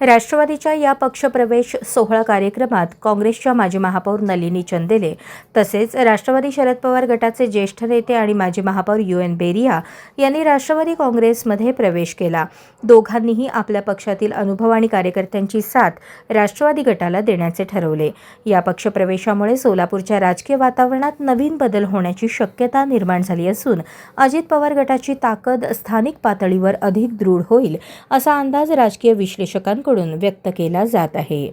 राष्ट्रवादीच्या या पक्षप्रवेश सोहळा कार्यक्रमात काँग्रेसच्या माजी महापौर नलिनी चंदेले तसेच राष्ट्रवादी शरद पवार गटाचे ज्येष्ठ नेते आणि माजी महापौर यू एन बेरिया यांनी राष्ट्रवादी काँग्रेसमध्ये प्रवेश केला. दोघांनीही आपल्या पक्षातील अनुभव आणि कार्यकर्त्यांची साथ राष्ट्रवादी गटाला देण्याचे ठरवले. या पक्षप्रवेशामुळे सोलापूरच्या राजकीय वातावरणात नवीन बदल होण्याची शक्यता निर्माण झाली असून अजित पवार गटाची ताकद स्थानिक पातळीवर अधिक दृढ होईल असा अंदाज राजकीय नेत्यांकडून व्यक्त केला जात आहे.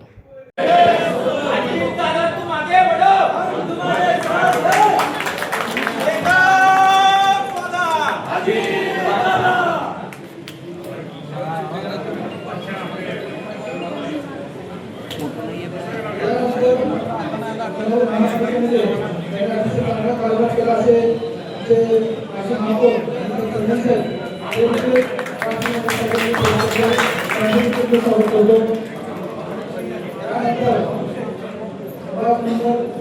Thank you.